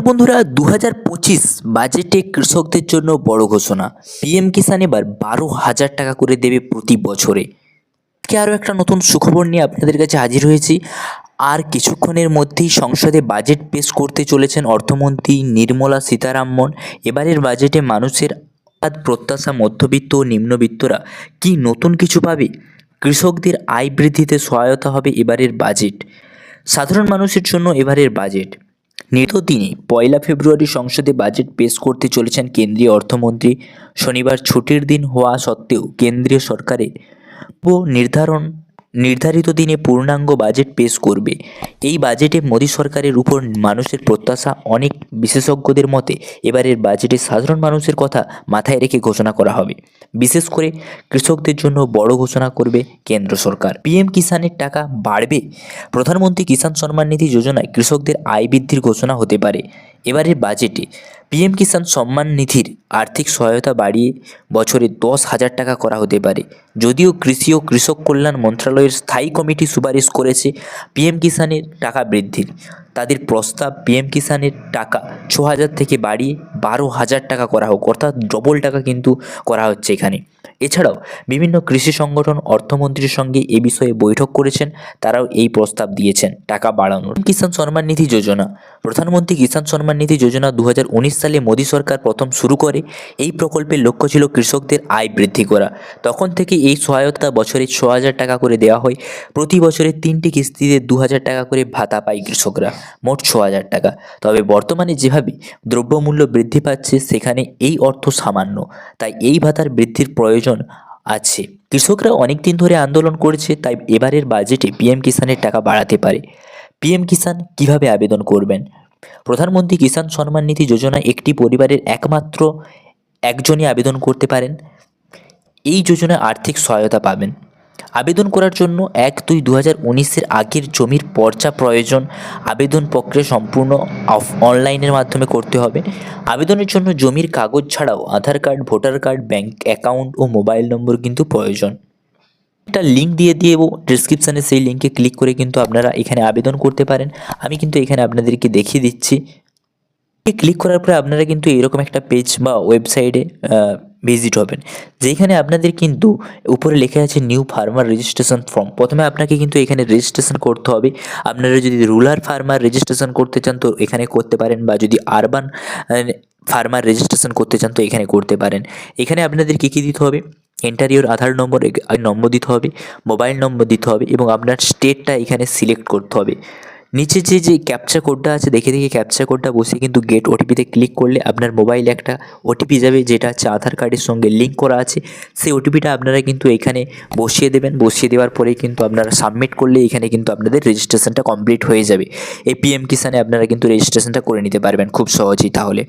বন্ধুরা দু হাজার পঁচিশ বাজেটে কৃষকদের জন্য বড় ঘোষণা। পিএম কিষাণ এবার বারো হাজার টাকা করে দেবে প্রতি বছরে। আরও একটা নতুন সুখবর নিয়ে আপনাদের কাছে হাজির হয়েছি। আর কিছুক্ষণের মধ্যেই সংসদে বাজেট পেশ করতে চলেছেন অর্থমন্ত্রী নির্মলা সীতারামন। এবারের বাজেটে মানুষের প্রত্যাশা, মধ্যবিত্ত ও নিম্নবিত্তরা কি নতুন কিছু পাবে? কৃষকদের আয় বৃদ্ধিতে সহায়তা হবে এবারের বাজেট। সাধারণ মানুষের জন্য এবারের বাজেট। নির্ধারিত দিনে পয়লা ফেব্রুয়ারি সংসদে বাজেট পেশ করতে চলেছেন কেন্দ্রীয় অর্থমন্ত্রী। শনিবার ছুটির দিন হওয়া সত্ত্বেও কেন্দ্রীয় সরকারের ও নির্ধারণ নির্ধারিত দিনে পূর্ণাঙ্গ বাজেট পেশ করবে। এই বাজেটে মোদী সরকারের উপর মানুষের প্রত্যাশা অনেক বিশেষজ্ঞদের মতে এবারের বাজেটে সাধারণ মানুষের কথা মাথায় রেখে ঘোষণা করা হবে। বিশেষ করে কৃষকদের জন্য বড় ঘোষণা করবে কেন্দ্র সরকার। পিএম কিষাণের টাকা বাড়বে? প্রধানমন্ত্রী কিষাণ সম্মান নিধি যোজনায় কৃষকদের আয় বৃদ্ধির ঘোষণা হতে পারে। এবারের বাজেটে পিএম কিষাণ সম্মান নিধির আর্থিক সহায়তা বাড়িয়ে বছরে দশ হাজার টাকা করা হতে পারে। যদিও কৃষি ও কৃষক কল্যাণ মন্ত্রণালয়ের স্থায়ী কমিটি সুপারিশ করেছে পিএম কিষাণের টাকা বৃদ্ধির। তাদের প্রস্তাব পিএম কিষাণের টাকা ছ হাজার থেকে বাড়িয়ে বারো হাজার টাকা করা হোক, অর্থাৎ ডবল টাকা কিন্তু করা হচ্ছে এখানে। এছাড়াও বিভিন্ন কৃষি সংগঠন, অর্থমন্ত্রীর সঙ্গে এ বিষয়ে বৈঠক করেছেন, তারাও এই প্রস্তাব দিয়েছেন, টাকা বাড়ানোর। কিষাণ সম্মান নিধি যোজনা। প্রধানমন্ত্রী কিষাণ সম্মান নিধি যোজনা দু হাজার উনিশ সালে মোদী সরকার প্রথম শুরু করে। এই প্রকল্পের লক্ষ্য ছিল কৃষকদের আয় বৃদ্ধি করা। তখন থেকে এই সহায়তা বছরে ছ হাজার টাকা করে দেওয়া হয়। প্রতি বছরে তিনটি কিস্তিতে দু হাজার টাকা করে ভাতা পায় কৃষকরা, মোট ছ হাজার টাকা। তবে বর্তমানে যেভাবে দ্রব্যমূল্য বৃদ্ধি পাচ্ছে, সেখানে এই অর্থ সামান্য। তাই এই ভাতার বৃদ্ধির প্রয়োজন আছে। কৃষকরা অনেক দিন ধরে আন্দোলন করেছে, তাই এবারের বাজেটে পিএম কিষানের টাকা বাড়াতে পারে। পিএম কিষান কীভাবে আবেদন করবেন? প্রধানমন্ত্রী কিষাণ সম্মান নিধি যোজনা একটি পরিবারের একমাত্র একজনই আবেদন করতে পারেন। এই যোজনা আর্থিক সহায়তা পাবেন। আবেদন করার জন্য এক দুই দু হাজার উনিশের আগের জমির পর্চা প্রয়োজন। আবেদন প্রক্রিয়া সম্পূর্ণ অফ অনলাইনের মাধ্যমে করতে হবে। আবেদনের জন্য জমির কাগজ ছাড়াও Aadhaar card, voter card, bank account ও মোবাইল নম্বর কিন্তু প্রয়োজন। একটা লিঙ্ক দিয়ে দিয়ে এবং ডিসক্রিপশানে সেই লিঙ্কে ক্লিক করে কিন্তু আপনারা এখানে আবেদন করতে পারেন। আমি কিন্তু এখানে আপনাদেরকে দেখিয়ে দিচ্ছি। ক্লিক করার পরে আপনারা কিন্তু এরকম একটা পেজ বা ওয়েবসাইটে ভিজিট হবেন। যেখানে আপনাদের কিন্তু উপরে লেখা আছে নিউ ফার্মার রেজিস্ট্রেশন ফর্ম প্রথমে আপনাকে কিন্তু এখানে রেজিস্ট্রেশন করতে হবে। আপনারা যদি রুরাল ফার্মার রেজিস্ট্রেশন করতে চান, তো এখানে করতে পারেন। বা যদি আরবান ফার্মার রেজিস্ট্রেশন করতে চান, তো এখানে করতে পারেন। এখানে আপনাদের কী কী দিতে হবে? এন্টার ইউর আধার নম্বর নম্বর দিতে হবে মোবাইল নম্বর দিতে হবে এবং আপনার স্টেটটা এখানে সিলেক্ট করতে হবে। নিচে যে যে ক্যাপচা কোডটা আছে, দেখে দেখে ক্যাপচা কোডটা বসে কিন্তু গেট ওটিপিতে ক্লিক করলে আপনার মোবাইলে একটা ওটিপি যাবে, যেটা হচ্ছে আধার কার্ডের সঙ্গে লিঙ্ক করা আছে। সেই ওটিপিটা আপনারা কিন্তু এখানে বসিয়ে দেবেন। বসিয়ে দেওয়ার পরে কিন্তু আপনারা সাবমিট করলে এখানে কিন্তু আপনাদের রেজিস্ট্রেশনটা কমপ্লিট হয়ে যাবে। এ পি এম কিষানে আপনারা কিন্তু রেজিস্ট্রেশনটা করে নিতে পারবেন খুব সহজেই তাহলে।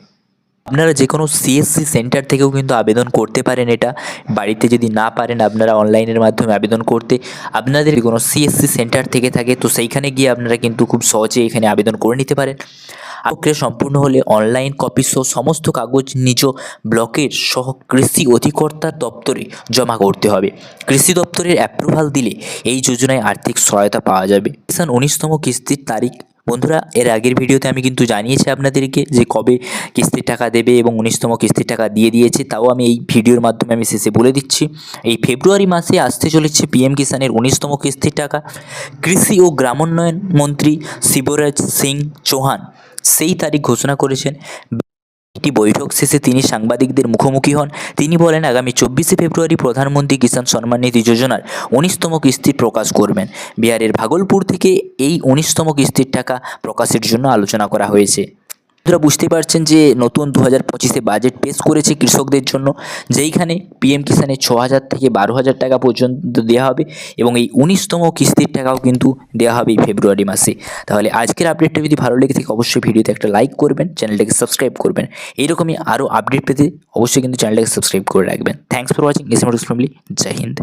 আপনারা যে কোনো সিএসসি সেন্টার থেকেও কিন্তু আবেদন করতে পারেন এটা। বাড়িতে যদি না পারেন আপনারা অনলাইনের মাধ্যমে আবেদন করতে। আপনাদের কোনো সিএসসি সেন্টার থেকে থাকে, তো সেইখানে গিয়ে আপনারা কিন্তু খুব সহজে এখানে আবেদন করে নিতে পারেন। প্রক্রিয়া সম্পূর্ণ হলে অনলাইন কপি সহ সমস্ত কাগজ নিজ ব্লকের সহ কৃষি অধিকর্তার দপ্তরে জমা করতে হবে। কৃষি দপ্তরের অ্যাপ্রুভাল দিলে এই যোজনায় আর্থিক সহায়তা পাওয়া যাবে। উনিশতম কিস্তির তারিখ বন্ধুরা, এর আগের ভিডিওতে আমি কিন্তু জানিয়েছি আপনাদেরকে যে কবে কিস্তির টাকা দেবে এবং উনিশতম কিস্তির টাকা দিয়ে দিয়েছে, তাও আমি এই ভিডিওর মাধ্যমে আমি শেষে বলে দিচ্ছি। এই ফেব্রুয়ারি মাসে আসতে চলেছে পিএম কিষাণের উনিশতম কিস্তির টাকা। কৃষি ও গ্রামোন্নয়ন মন্ত্রী শিবরাজ সিং চৌহান সেই তারিখ ঘোষণা করেছেন। একটি বৈঠক শেষে তিনি সাংবাদিকদের মুখোমুখি হন। তিনি বলেন, আগামী চব্বিশে ফেব্রুয়ারি প্রধানমন্ত্রী কিষাণ সম্মান নিধি যোজনার উনিশতম কিস্তি প্রকাশ করবেন। বিহারের ভাগলপুর থেকে এই উনিশতম কিস্তির টাকা প্রকাশের জন্য আলোচনা করা হয়েছে। বন্ধুরা বুঝতে পারছেন যে নতুন দু হাজার পঁচিশে বাজেট পেশ করেছে কৃষকদের জন্য, যেইখানে পিএম কিষানে ছ হাজার থেকে বারো হাজার টাকা পর্যন্ত দেওয়া হবে এবং এই উনিশতম কিস্তির টাকাও কিন্তু দেওয়া হবে এই ফেব্রুয়ারি মাসে। তাহলে আজকের আপডেটটা যদি ভালো লেগে থাকে, অবশ্যই ভিডিওতে একটা লাইক করবেন, চ্যানেলটাকে সাবস্ক্রাইব করবেন। এইরকমই আরও আপডেট পেতে অবশ্যই কিন্তু চ্যানেলটাকে সাবস্ক্রাইব করে রাখবেন। Thanks for watching S family Jai Hind